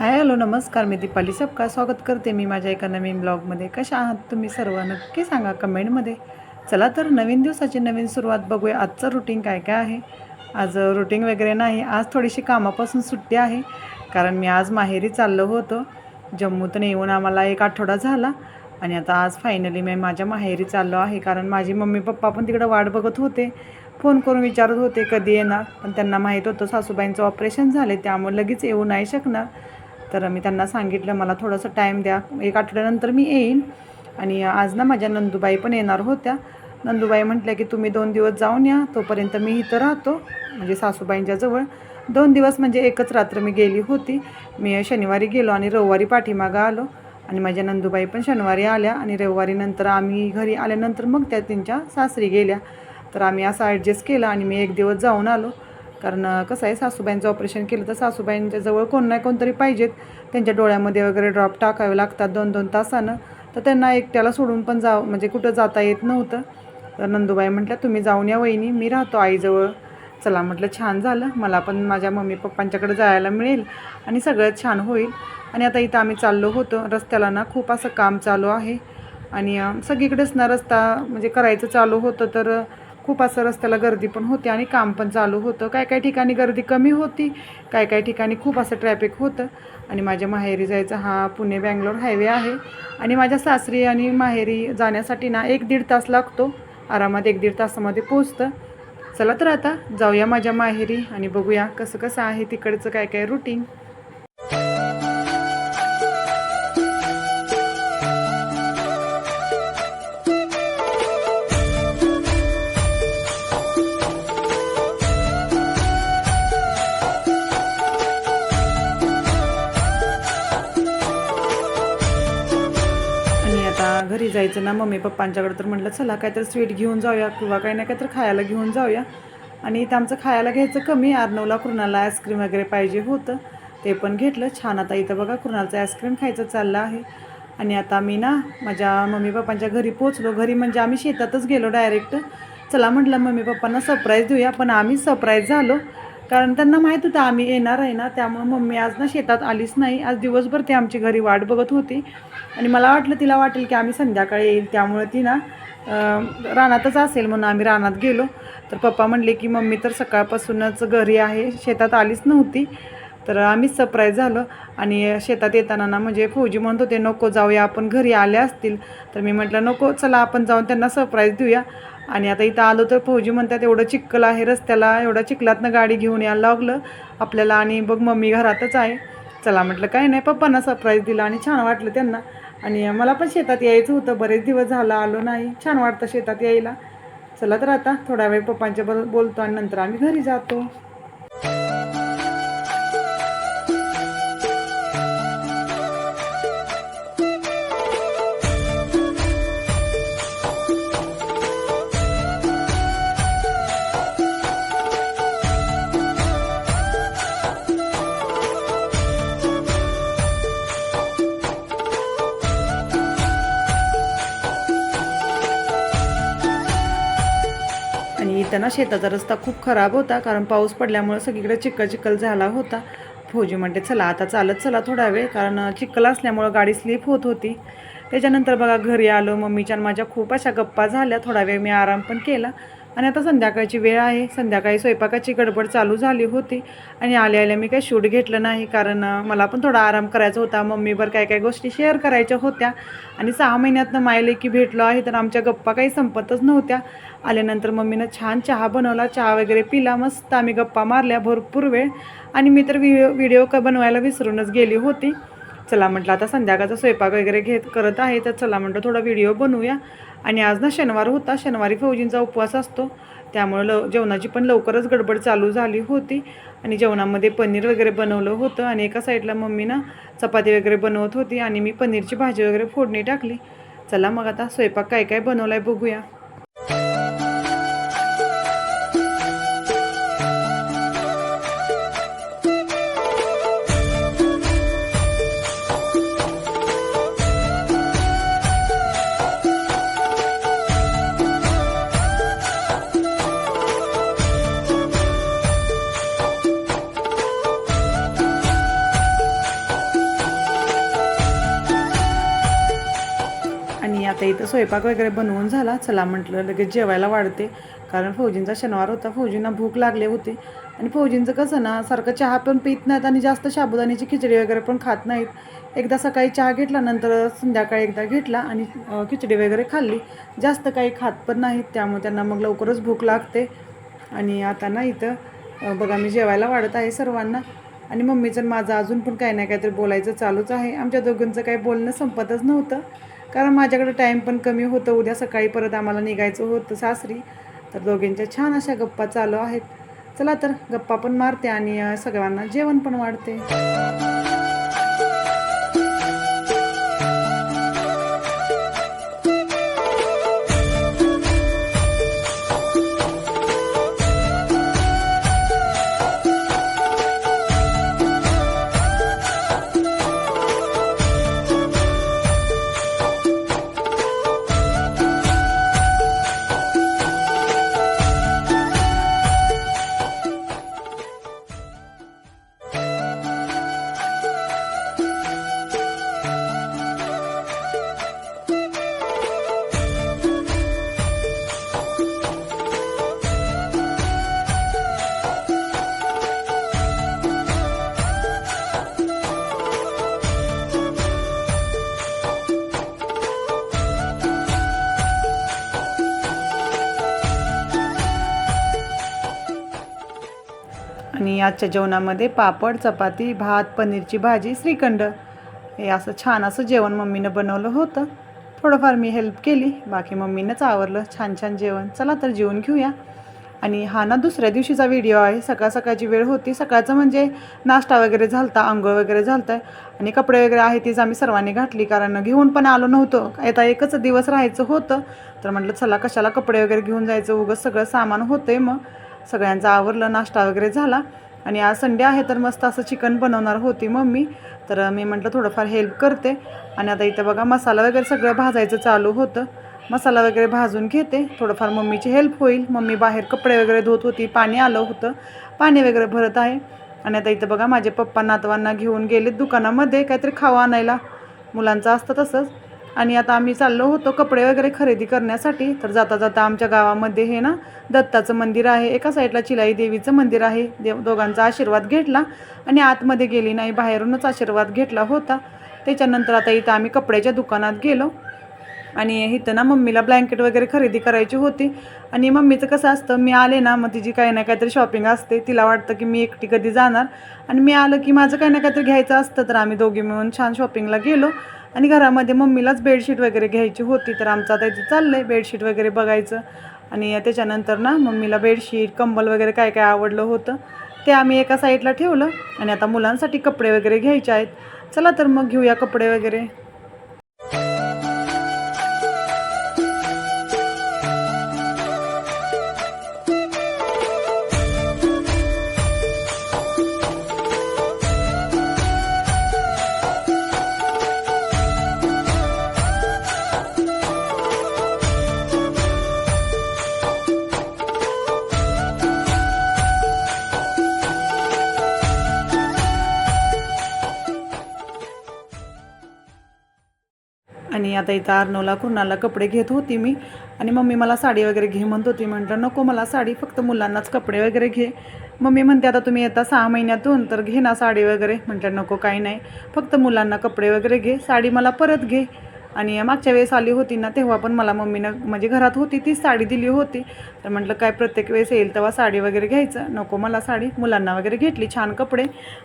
Hi hello नमस्कार मी दीपाली सबका स्वागत करते मी माझ्या एका नवीन ब्लॉगमध्ये. कशा आहात तुम्ही सर्व? नक्की सांगा कमेंटमध्ये. चला तर नवीन दिवसाची नवीन सुरुवात बघूया. आजचं रुटीन काय काय आहे? आज रुटीन वगैरे नाही. आज थोडीशी कामापासून सुट्टी आहे. कारण मी आज माहेरी चाललो होतो. जम्मूतून येऊन आम्हाला एक आठवडा झाला. आणि आता आज फायनली मी माझ्या माहेरी चाललो आहे. कारण माझी मम्मी पप्पा पण तिकडं वाट बघत होते. फोन करून विचारत होते कधी येणार. पण त्यांना माहीत होतं सासूबाईंचं ऑपरेशन झाले त्यामुळे लगेच येऊ नाही शकणार. तर मी त्यांना सांगितलं मला थोडंसं टाईम द्या. एक आठवड्यानंतर मी येईन. आणि आज ना माझ्या नंदुबाई पण येणार होत्या. नंदुबाई म्हटल्या की तुम्ही दोन दिवस जाऊन या. तोपर्यंत मी इथं राहतो. म्हणजे सासूबाईंच्या जवळ. दोन दिवस म्हणजे एकच रात्र मी गेली होती. मी शनिवारी गेलो आणि रविवारी पाठीमागं आलो. आणि माझ्या नंदुबाई पण शनिवारी आल्या आणि रविवारी नंतर आम्ही घरी आल्यानंतर मग त्या त्यांच्या सासरी गेल्या. तर आम्ही असं ॲडजस्ट केलं आणि मी एक दिवस जाऊन आलो. कारण कसं आहे सासूबाईंचं ऑपरेशन केलं तर सासूबाईंच्या जवळ कोण नाही कोणतरी पाहिजेत. त्यांच्या डोळ्यामध्ये वगैरे ड्रॉप टाकावे लागतात दोन दोन तासानं. तर त्यांना एकट्याला सोडून पण जाव म्हणजे कुठं जाता येत नव्हतं. तर नंदूबाई म्हटल्या तुम्ही जाऊन या वहिनी मी राहतो आईजवळ. चला म्हटलं छान झालं. मला पण माझ्या मम्मी पप्पांच्याकडे जायला मिळेल आणि सगळं छान होईल. आणि आता इथं आम्ही चाललो होतो. रस्त्याला ना खूप असं काम चालू आहे. आणि सगळीकडेच ना रस्ता म्हणजे करायचं चालू होतं तर खूप असं रस्त्याला गर्दी पण होती आणि काम पण चालू होतं. काय काय ठिकाणी गर्दी कमी होती काय काय ठिकाणी खूप असं ट्रॅफिक होतं. आणि माझ्या माहेरी जायचा हा पुणे बँगलोर हायवे आहे. आणि माझ्या सासरी आणि माहेरी जाण्यासाठी ना एक दीड तास लागतो. आरामात एक दीड तासामध्ये पोचतं चला तर आता जाऊया माझ्या माहेरी आणि बघूया कसं कसं आहे तिकडचं काय काय रुटीन जायचं ना मम्मी पप्पांच्याकडे तर म्हटलं चला काहीतरी स्वीट घेऊन जाऊया किंवा काही ना काहीतरी खायला घेऊन जाऊया. आणि इथं आमचं खायला घ्यायचं कमी अर्नवला कुणाला आईस्क्रीम वगैरे पाहिजे होतं ते पण घेतलं. छान आता इथं बघा कुणालचं आईस्क्रीम खायचं चाललं आहे. आणि आता मी ना माझ्या मम्मी पप्पांच्या घरी पोचलो घरी म्हणजे आम्ही शेतातच गेलो डायरेक्ट. चला म्हटलं मम्मी पप्पांना सरप्राईज देऊया. पण आम्ही सरप्राईज झालो. कारण त्यांना माहीत होतं आम्ही येणार आहे ना त्यामुळे मम्मी आज ना शेतात आलीच नाही. आज दिवसभर ती आमची घरी वाट बघत होती. आणि मला वाटलं तिला वाटेल की आम्ही संध्याकाळी येईल. त्यामुळे ती ना रानातच असेल म्हणून आम्ही रानात गेलो. तर पप्पा म्हणले की मम्मी तर सकाळपासूनच घरी आहे. शेतात आलीच नव्हती. तर आम्हीच सरप्राईज झालो. आणि शेतात येताना ना म्हणजे फौजी म्हणत होते नको जाऊया आपण घरी आले असतील. तर मी म्हटलं नको चला आपण जाऊन त्यांना सरप्राईज देऊया. आणि आता इथं आलो तर फौजी म्हणतात एवढं चिखल आहे रस्त्याला एवढा चिखलातनं गाडी घेऊन यायला लागलं आपल्याला आणि बघ मम्मी घरातच आहे. चला म्हटलं काय नाही पप्पांना सरप्राईज दिला आणि छान वाटलं त्यांना. आणि मला पण शेतात यायचं होतं बरेच दिवस झाला आलो नाही छान वाटतं शेतात यायला. चला तर आता थोडा वेळ पप्पांच्या बरोबर बोलतो आणि नंतर आम्ही घरी जातो. आणि ना शेताचा रस्ता खूप खराब होता कारण पाऊस पडल्यामुळे सगळीकडे चिखल चिखल झाला होता. फौजी म्हणते चला आता चालत चला थोडा वेळ कारण चिखल असल्यामुळं गाडी स्लिप होत होती. त्याच्यानंतर बघा घरी आलो मम्मीच्या माझ्या खूप अशा गप्पा झाल्या. थोडा वेळ मी आराम पण केला. आणि आता संध्याकाळची वेळ आहे. संध्याकाळी स्वयंपाकाची गडबड चालू झाली होती आणि आल्या आल्या मी काही शूट घेतलं नाही. कारण मला पण थोडा आराम करायचा होता. मम्मीवर काय काय गोष्टी शेअर करायच्या होत्या. आणि सहा महिन्यातनं मायले की भेटलो आहे तर आमच्या गप्पा काही संपतच नव्हत्या. आल्यानंतर मम्मीनं छान चहा बनवला. चहा वगैरे पिला. मस्त आम्ही गप्पा मारल्या. भरपूर वेळ. आणि मी तर व्हिडिओ व्हिडिओ क बनवायला विसरूनच गेली होती. चला म्हटलं आता संध्याकाळचा स्वयंपाक वगैरे घेत करत आहे तर चला म्हटलं थोडा व्हिडिओ बनवूया. आणि आज ना शनिवार होता शनिवारी फौजींचा उपवास असतो. त्यामुळं लव जेवणाची पण लवकरच गडबड चालू झाली होती. आणि जेवणामध्ये पनीर वगैरे बनवलं होतं. आणि एका साईडला मम्मी ना चपाती वगैरे बनवत होती. आणि मी पनीरची भाजी वगैरे फोडणी टाकली. चला मग आता स्वयंपाक काय काय बनवला आहे बघूया. आता इथं स्वयंपाक वगैरे बनवून झाला. चला म्हटलं लगेच जेवायला वाढते. कारण फौजींचा शनिवार होता. फौजींना भूक लागली होती. आणि फौजींचं कसं ना सारखं चहा पण पित नाहीत आणि जास्त साबुदाण्याची खिचडी वगैरे पण खात नाहीत. एकदा सकाळी चहा घेतला नंतर संध्याकाळी एकदा घेतला आणि खिचडी वगैरे खाल्ली. जास्त काही खात पण नाहीत. त्यामुळे त्यांना मग लवकरच भूक लागते. आणि आता ना इथं बघा मी जेवायला वाढत आहे सर्वांना. आणि मम्मीचं माझं अजून पण काही ना काहीतरी बोलायचं चालूच आहे. आमच्या दोघांचं काही बोलणं संपतच नव्हतं. कारण माझ्याकडे टाईम पण कमी होतं. उद्या सकाळी परत आम्हाला निघायचं होतं सासरी. तर दोघींच्या छान अशा गप्पा चालू आहेत. चला तर गप्पा पण मारते आणि सगळ्यांना जेवण पण वाढते. आणि आजच्या जेवणामध्ये पापड चपाती भात पनीरची भाजी श्रीखंड. हे असं छान असं जेवण मम्मीनं बनवलं होतं. थोडंफार मी हेल्प केली. बाकी मम्मीनंच आवरलं. छान छान जेवण. चला तर जेवण घेऊया. आणि हा ना दुसऱ्या दिवशीचा व्हिडिओ आहे. सकाळ सकाळची वेळ होती. सकाळचं म्हणजे नाश्ता वगैरे झालता आंघोळ वगैरे झालतं आणि कपडे वगैरे आहे तीच आम्ही सर्वांनी घातली. कारण घेऊन पण आलो नव्हतो. आता एकच दिवस राहायचं होतं. तर म्हटलं चला कशाला कपडे वगैरे घेऊन जायचं? उगं सगळं सामान होतंय मग. सगळ्यांचं आवरलं नाश्ता वगैरे झाला. आणि आज संडे आहे तर मस्त असं चिकन बनवणार होती मम्मी. तर मी म्हटलं थोडंफार हेल्प करते. आणि आता इथं बघा मसाला वगैरे सगळं भाजायचं चालू होतं. मसाला वगैरे भाजून घेते. थोडंफार मम्मीची हेल्प होईल. मम्मी बाहेर कपडे वगैरे धुत होती. पाणी आलं होतं. पाणी वगैरे भरत आहे. आणि आता इथं बघा माझे पप्पा नातवांना घेऊन गेलेत दुकानामध्ये. काहीतरी खावा आणायला. मुलांचं असतं तसंच. आणि आता आम्ही चाललो होतो कपडे वगैरे खरेदी करण्यासाठी. तर जाता जाता आमच्या गावामध्ये हे ना दत्ताचं मंदिर आहे. एका साईडला चिलाई देवीचं मंदिर आहे. देव दोघांचा आशीर्वाद घेतला आणि आतमध्ये गेली नाही बाहेरूनच आशीर्वाद घेतला होता. त्याच्यानंतर आता इथं आम्ही कपड्याच्या दुकानात गेलो. आणि इथं ना मम्मीला ब्लँकेट वगैरे खरेदी करायची होती. आणि मम्मीचं कसं असतं मी आले ना मग तिची काही ना काहीतरी शॉपिंग असते. तिला वाटतं की मी एकटी कधी जाणार. आणि मी आलं की माझं काही ना काहीतरी घ्यायचं असतं तर आम्ही दोघी मिळून छान शॉपिंगला गेलो. आणि घरामध्ये मम्मीलाच बेडशीट वगैरे घ्यायची होती तर आमचं आता इथे चाललं आहे बेडशीट वगैरे बघायचं. आणि त्याच्यानंतर ना मम्मीला बेडशीट कंबल वगैरे काय काय आवडलं होतं ते आम्ही एका साईडला ठेवलं. आणि आता मुलांसाठी कपडे वगैरे घ्यायचे आहेत. चला तर मग घेऊया कपडे वगैरे. आणि आता इथं अर्नवला कुणाला कपडे घेत होती मी. आणि मम्मी मला साडी वगैरे घे म्हणत होती. म्हटलं नको मला साडी फक्त मुलांनाच कपडे वगैरे घे. मम्मी म्हणते आता तुम्ही येता सहा महिन्यातून तर घे ना साडी वगैरे. म्हटलं नको काही नाही. फक्त मुलांना कपडे वगैरे घे. साडी मला परत घे. आणि मागच्या वेळेस आली होती ना तेव्हा पण मला मम्मीनं म्हणजे घरात होती तीच साडी दिली होती. तर म्हटलं काय प्रत्येक वेळेस येईल तेव्हा साडी वगैरे घ्यायचं. नको मला साडी. मुलांना वगैरे घेतली छान कपडे.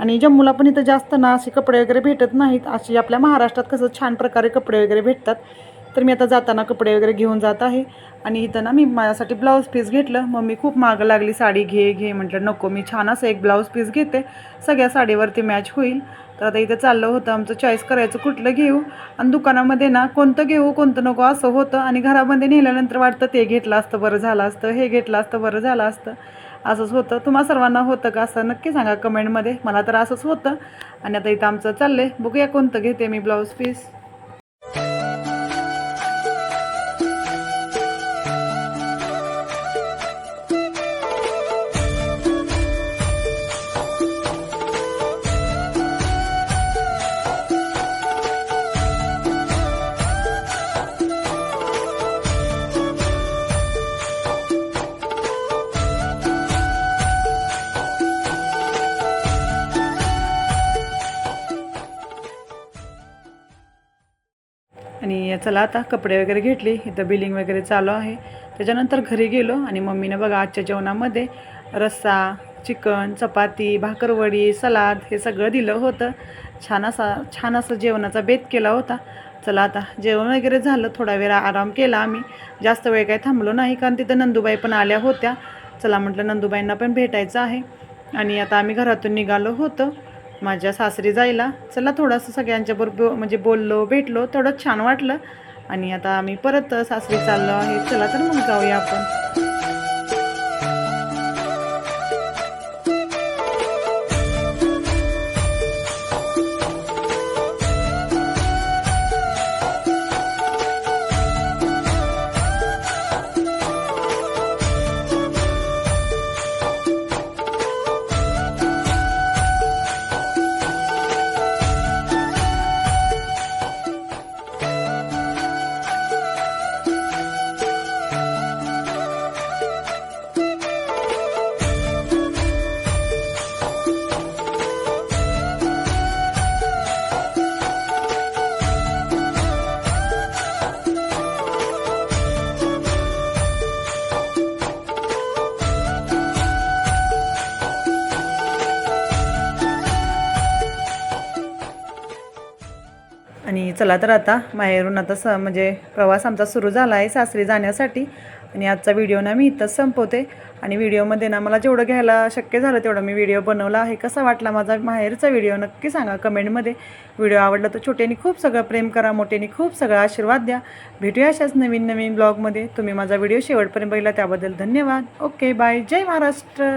आणि जम्मूला पण इथं जास्त ना असे कपडे वगैरे भेटत नाहीत. अशी आपल्या महाराष्ट्रात कसं छान प्रकारे कपडे वगैरे भेटतात. तर मी आता जाताना कपडे वगैरे घेऊन जात आहे. आणि इथं ना मी माझ्यासाठी ब्लाऊज पीस घेतलं. मम्मी खूप मागं लागली साडी घे घे. म्हटलं नको मी छान असं एक ब्लाऊज पीस घेते. सगळ्या साडीवरती मॅच होईल. तर आता इथं चाललं होतं आमचं चॉईस करायचं कुठलं घेऊ? आणि दुकानामध्ये ना कोणतं घेऊ कोणतं नको असं होतं. आणि घरामध्ये नेल्यानंतर वाटतं ते घेतलं असतं बरं झालं असतं हे घेतलं असतं बरं झालं असतं. असंच होतं. तुम्हा सर्वांना होतं का असं? नक्की सांगा कमेंटमध्ये मला तर असंच होतं. आणि आता इथं आमचं चाललं आहे बघूया कोणतं घेते मी ब्लाऊज पीस आणि चला आता कपडे वगैरे घेतले. इथं बिलिंग वगैरे चालू आहे. त्याच्यानंतर घरी गेलो आणि मम्मीनं बघा आजच्या जेवणामध्ये रस्सा चिकन चपाती भाकरवडी सलाद हे सगळं दिलं होतं. छान असा छान असं जेवणाचा बेत केला होता. चला आता जेवण वगैरे झालं. थोडा वेळ आराम केला आम्ही. जास्त वेळ काही थांबलो नाही कारण तिथं नंदुबाई पण आल्या होत्या. चला म्हटलं नंदुबाईंना पण भेटायचं आहे. आणि आता आम्ही घरातून निघालो होतं. माझ्या सासरी जायला. चला थोडंसं सगळ्यांच्या बरोबर म्हणजे बोललो भेटलो. थोडं छान वाटलं. आणि आता आम्ही परत सासरी चाललो आहे. चला तर मग जाऊया आपण. चला तर आता माहेरून आता स म्हणजे प्रवास आमचा सुरू झाला आहे सासरी जाण्यासाठी. आणि आजचा व्हिडिओ ना मी इथंच संपवते. आणि व्हिडिओमध्ये ना मला जेवढं घ्यायला शक्य झालं तेवढं मी व्हिडिओ बनवला आहे. कसा वाटला माझा माहेरचा व्हिडिओ नक्की सांगा कमेंटमध्ये. व्हिडिओ आवडला तर छोट्यानी खूप सगळं प्रेम करा मोठ्यानी खूप सगळं आशीर्वाद द्या. भेटूया अशाच नवीन नवीन ब्लॉगमध्ये तुम्ही माझा व्हिडिओ शेवटपर्यंत बघितला त्याबद्दल धन्यवाद. ओके बाय जय महाराष्ट्र.